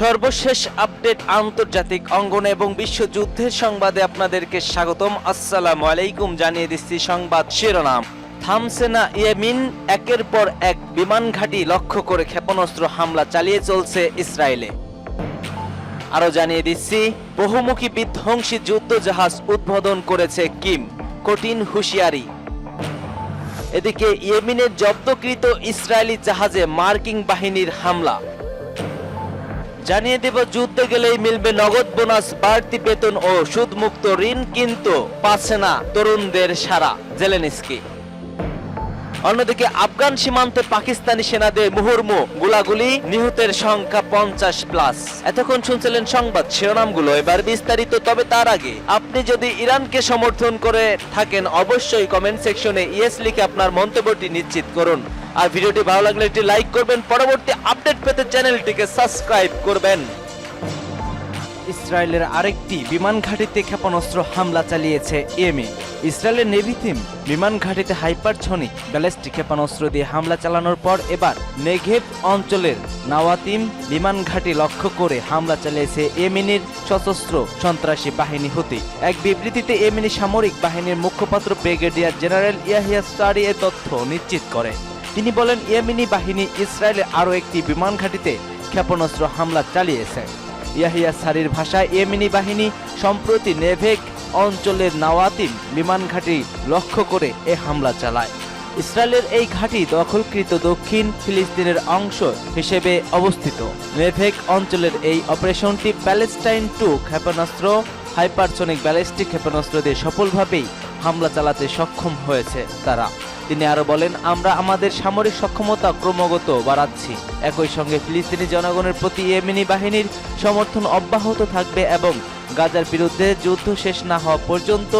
সর্বশেষ আপডেট আন্তর্জাতিক অঙ্গনে এবং বিশ্বযুদ্ধের সংবাদে আপনাদেরকে স্বাগতম। আসসালামু আলাইকুম, জানিয়ে দিচ্ছি সংবাদ শিরোনাম। থামছে না ইয়েমিন একের পর এক বিমান ঘাঁটি লক্ষ্য করে ক্ষেপণাস্ত্র হামলা চালিয়ে চলছে ইসরায়েলে। আরও জানিয়ে দিচ্ছি, বহুমুখী বিধ্বংসী যুদ্ধ জাহাজ উদ্বোধন করেছে কিম, কঠিন হুঁশিয়ারি। এদিকে ইয়েমিনের জব্দকৃত ইসরায়েলি জাহাজে মার্কিং বাহিনীর হামলা। জানিয়ে দেব, যুদ্ধে গেলেই মিলবে নগদ বোনাস, বাড়তি বেতন ও সুদমুক্ত ঋণ, কিন্তু পাচ্ছে না তরুণদের সারা, জেলেনিস্কি। অন্যদিকে আফগান সীমান্তে পাকিস্তানি সেনাদের মুহুর্মু গোলাগুলি, নিহতের সংখ্যা পঞ্চাশ প্লাস এতক্ষণ শুনছিলেন সংবাদ শিরোনামগুলো। এবার বিস্তারিত, তবে তার আগে আপনি যদি ইরানকে সমর্থন করে থাকেন, অবশ্যই কমেন্ট সেকশনে ইয়েস লিখে আপনার মন্তব্যটি নিশ্চিত করুন। আর ভিডিওটি ভালো লাগলে একটি লাইক করবেন। পরবর্তী আপডেট পেতে চ্যানেলটিকে সাবস্ক্রাইব করবেন। ইসরায়েলের আরেকটি বিমান ঘাঁটিতে ক্ষেপণাস্ত্র হামলা চালিয়েছে ইয়েমে ইসরায়েলের নেভিথিম বিমান ঘাঁটিতে হাইপারসনিক ব্যালিস্টিক ক্ষেপণাস্ত্র দিয়ে হামলা চালানোর পর এবার নেঘেব অঞ্চলের নাওয়াতিম বিমান ঘাঁটি লক্ষ্য করে হামলা চালিয়েছে ইয়েমেনের সশস্ত্র সন্ত্রাসী বাহিনী হতে। এক বিবৃতিতে ইয়েমেনি সামরিক বাহিনীর মুখপাত্র ব্রিগেডিয়ার জেনারেল ইয়াহিয়া স্টারি এ তথ্য নিশ্চিত করে। তিনি বলেন, ইয়েমেনি বাহিনী ইসরায়েলের আরও একটি বিমান ঘাঁটিতে ক্ষেপণাস্ত্র হামলা চালিয়েছে। ইয়াহিয়া সারির ভাষায় ইয়েমেনি বাহিনী সম্প্রতি নেভেক অঞ্চলের নাওয়াতিম বিমান ঘাঁটি লক্ষ্য করে এ হামলা চালায়। ইসরায়েলের এই ঘাঁটি দখলকৃত দক্ষিণ ফিলিস্তিনের অংশ হিসেবে অবস্থিত। নেভেক অঞ্চলের এই অপারেশনটি প্যালেস্টাইন টু ক্ষেপণাস্ত্র, হাইপারসনিক ব্যালিস্টিক ক্ষেপণাস্ত্র দিয়ে সফলভাবেই হামলা চালাতে সক্ষম হয়েছে তারা। তিনি আরও বলেন, আমরা আমাদের সামরিক সক্ষমতা ক্রমাগত বাড়াচ্ছি। একই সঙ্গে ফিলিস্তিনি জনগণের প্রতি ইয়েমেনি বাহিনীর সমর্থন অব্যাহত থাকবে এবং গাজার বিরুদ্ধে যুদ্ধ শেষ না হওয়া পর্যন্ত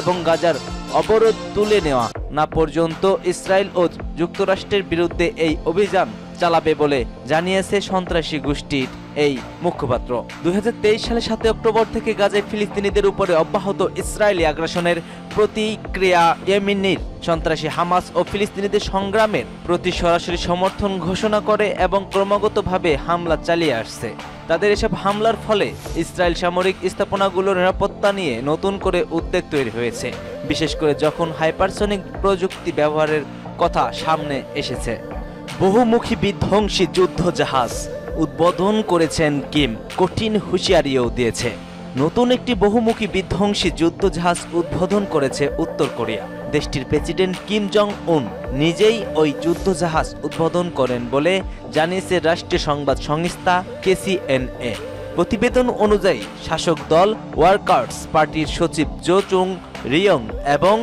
এবং গাজার অবরোধ তুলে নেওয়া না পর্যন্ত ইসরায়েল ও যুক্তরাষ্ট্রের বিরুদ্ধে এই অভিযান চালাবে বলে জানিয়েছে সন্ত্রাসী গোষ্ঠীর এই মুখপাত্র। দুই সালে সাতই অক্টোবর থেকে গাজায় ফিলিস্তিনিদের উপরে অব্যাহত ইসরায়েলি আগ্রাসনের প্রতিক্রিয়া ইয়েমেনির সন্ত্রাসী হামাস ও ফিলিস্তিনিদের সংগ্রামের প্রতি সরাসরি সমর্থন ঘোষণা করে এবং ক্রমাগতভাবে হামলা চালিয়ে আসছে। তাদের এসব হামলার ফলে ইসরায়েল সামরিক স্থাপনাগুলোর নিরাপত্তা নিয়ে নতুন করে উদ্বেগ তৈরি হয়েছে। বিশেষ করে যখন হাইপারসনিক প্রযুক্তি ব্যবহারের কথা সামনে এসেছে। বহুমুখী বিধ্বংসী যুদ্ধ জাহাজ। উদ্বোধন করেছেন কিম। কঠিন হুঁশিয়ারিও দিয়েছে। নতুন একটি বহুমুখী বিধ্বংসী যুদ্ধ জাহাজ উদ্বোধন করেছে উত্তর কোরিয়া। দেশটির প্রেসিডেন্ট কিম জং উন নিজেই ওই যুদ্ধ জাহাজ উদ্বোধন করেন বলে জানিয়েছে রাষ্ট্রীয় সংবাদ সংস্থা কেসিএনএ। প্রতিবেদন অনুযায়ী, শাসক দল, ওয়ার্কার্স পার্টির সচিব জো চুং রিয়ং এবং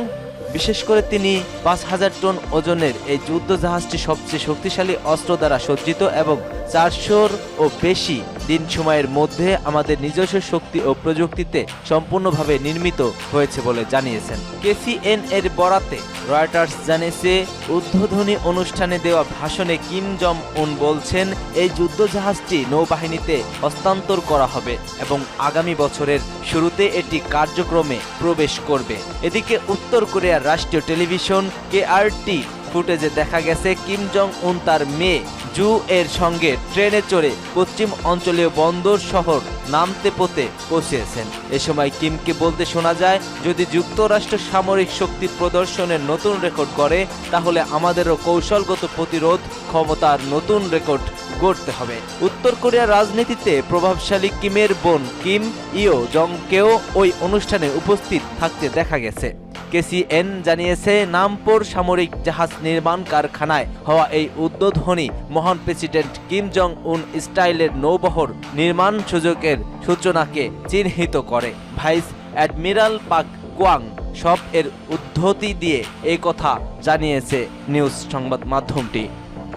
বিশেষ করে তিনি পাঁচ হাজার টন ওজনের এই যুদ্ধ জাহাজটি সবচেয়ে শক্তিশালী অস্ত্র দ্বারা সজ্জিত এবং চারশোর ও বেশি দিন সময়ের মধ্যে আমাদের নিজস্ব শক্তি ও প্রযুক্তিতে সম্পূর্ণভাবে নির্মিত হয়েছে বলে জানিয়েছেন। কেসিএন এর বরাতে রয়টার্স জানিয়েছে উদ্বোধনী অনুষ্ঠানে দেওয়া ভাষণে কিম জম উন বলছেন, এই যুদ্ধ জাহাজটি নৌবাহিনীতে হস্তান্তর করা হবে এবং আগামী বছরের শুরুতে এটি কার্যক্রমে প্রবেশ করবে। এদিকে উত্তর কোরিয়ার রাষ্ট্রীয় টেলিভিশন কে কেআরটি ফুটেজে দেখা গেছে কিম জং উন তার মেয়ে জু এর সঙ্গে ট্রেনে চড়ে পশ্চিম অঞ্চলীয় বন্দর শহর নামতে পোতে পৌঁছেছেন। এ সময় কিমকে বলতে শোনা যায়, যদি যুক্তরাষ্ট্র সামরিক শক্তি প্রদর্শনের নতুন রেকর্ড করে তাহলে আমাদেরও কৌশলগত প্রতিরোধ ক্ষমতার নতুন রেকর্ড গড়তে হবে। উত্তর কোরিয়ার রাজনীতিতে প্রভাবশালী কিমের বোন কিম ইও জংকেও ওই অনুষ্ঠানে উপস্থিত থাকতে দেখা গেছে। কেসিএন জানিয়েছে, নামপোর সামরিক জাহাজ নির্মাণ কারখানায় হওয়া এই উদ্বোধনী মহান প্রেসিডেন্ট কিম জং উন স্টাইলের নৌবহর নির্মাণ সুযোগের সূচনাকে চিহ্নিত করে। ভাইস অ্যাডমিরাল পাক কোয়াং সব এর উদ্ধতি দিয়ে এই কথা জানিয়েছে নিউজ সংবাদ মাধ্যমটি।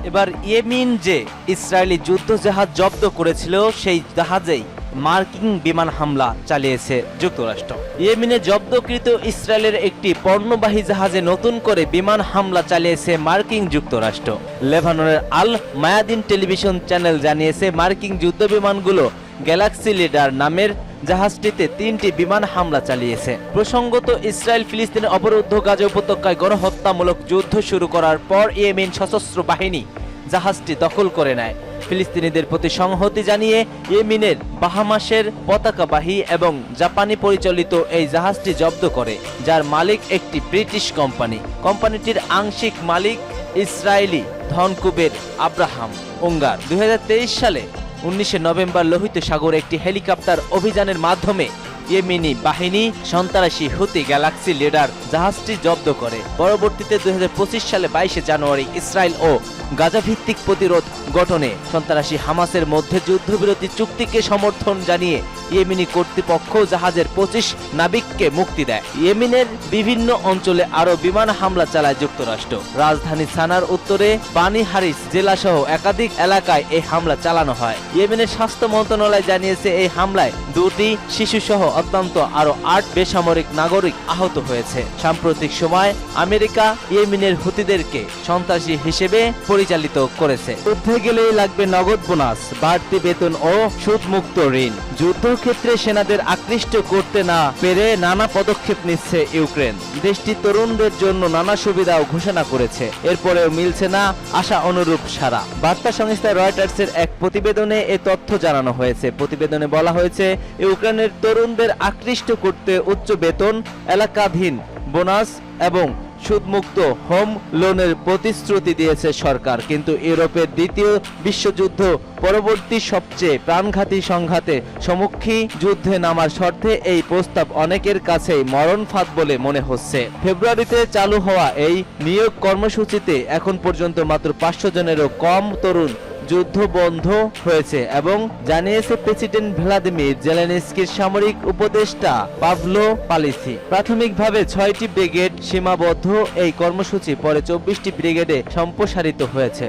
এবার ইয়েমিন যে ইসরায়েলি যুদ্ধ জাহাজ জব্দ করেছিল, সেই জাহাজেই মার্কিন বিমান হামলা চালিয়েছে যুক্তরাষ্ট্র। ইয়েমেনে জব্দকৃত ইসরায়েলের একটি পণ্যবাহী জাহাজে নতুন করে বিমান হামলা চালিয়েছে মার্কিন যুক্তরাষ্ট্র। লেবাননের আল মায়াদিন টেলিভিশন চ্যানেল জানিয়েছে, মার্কিন যুদ্ধ বিমানগুলো গ্যালাক্সি লিডার নামের জাহাজটিতে তিনটি বিমান হামলা চালিয়েছে। প্রসঙ্গত, ইসরায়েল ফিলিস্তিনের অবরুদ্ধ গাজা উপত্যকায় গণহত্যামূলক যুদ্ধ শুরু করার পর ইয়েমেন সশস্ত্র বাহিনী জাহাজটি দখল করে নেয়। ফিলিস্তিনিদের প্রতি সংহতি জানিয়ে ইয়েমিনের বাহামাসের পতাকাবাহী এবং জাপানি পরিচালিত এই জাহাজটি জব্দ করে, যার মালিক একটি ব্রিটিশ কোম্পানি। কোম্পানিটির আংশিক মালিক ইসরায়েলি ধনকুবের আব্রাহাম উঙ্গার। দুই সালে উনিশে নভেম্বর লোহিত সাগরে একটি হেলিকপ্টার অভিযানের মাধ্যমে ইয়েমেনি বাহিনী সন্ত্রাসী হুতি গ্যালাক্সি লিডার জাহাজটি জব্দ করে। পরবর্তীতে দুই হাজার পঁচিশ সালে বাইশে জানুয়ারি ইসরায়েল ও গাজা ভিত্তিক প্রতিরোধ গঠনে সন্ত্রাসী হামাসের মধ্যে যুদ্ধবিরতি চুক্তিকে সমর্থন জানিয়ে ইয়েমেনি কর্তৃপক্ষ জাহাজের পঁচিশ নাবিককে মুক্তি দেয়। ইয়েমেনের বিভিন্ন অঞ্চলে আরও বিমান হামলা চালায় যুক্তরাষ্ট্র। রাজধানী সানার উত্তরে বানি হারিস জেলাসহ একাধিক এলাকায় এই হামলা চালানো হয়। ইয়েমেনের স্বাস্থ্য মন্ত্রণালয় জানিয়েছে এই হামলায় দুটি শিশুসহ অত্যন্ত আরও আট বেসামরিক নাগরিক আহত হয়েছে। সাম্প্রতিক সময় আমেরিকা ইয়েমেনের হুতিদেরকে সন্ত্রাসী হিসেবে পরিচালিত করেছে। যুদ্ধে গেলেই লাগবে নগদ বোনাস, বাড়তি বেতন ও সুদমুক্ত ঋণ। যুদ্ধক্ষেত্রে সেনাদের আকৃষ্ট করতে না পেরে নানা পদক্ষেপ নিচ্ছে ইউক্রেন। দেশটি তরুণদের জন্য নানা সুবিধাও ঘোষণা করেছে। এরপরেও মিলছে না আশা অনুরূপ সারা বার্তা সংস্থা রয়টার্সের এক প্রতিবেদনে এ তথ্য জানানো হয়েছে। প্রতিবেদনে বলা হয়েছে, ইউক্রেনের তরুণদের আকৃষ্ট করতে উচ্চ বেতন, এলাকাধীন বোনাস এবং সুদমুক্ত হোম লোনের প্রতিশ্রুতি দিয়েছে সরকার, কিন্তু ইউরোপের দ্বিতীয় বিশ্বযুদ্ধ পরবর্তী সবচেয়ে প্রাণঘাতী সংঘাতে সম্মুখী যুদ্ধে নামার শর্তে এই প্রস্তাব অনেকের কাছেই মরণ ফাঁদ বলে মনে হচ্ছে। ফেব্রুয়ারিতে চালু হওয়া এই নিয়োগ কর্মসূচিতে এখন পর্যন্ত মাত্র পাঁচশো জনেরও কম তরুণ যুদ্ধ বন্ধ হয়েছে এবং জানিয়েছে প্রেসিডেন্ট ভ্লাদিমির জেলেনস্কির সামরিক উপদেষ্টা পাভলো পালিসি। প্রাথমিকভাবে ছয়টি ব্রিগেড সীমাবদ্ধ। এই কর্মসূচি পরে চব্বিশটি ব্রিগেডে সম্প্রসারিত হয়েছে।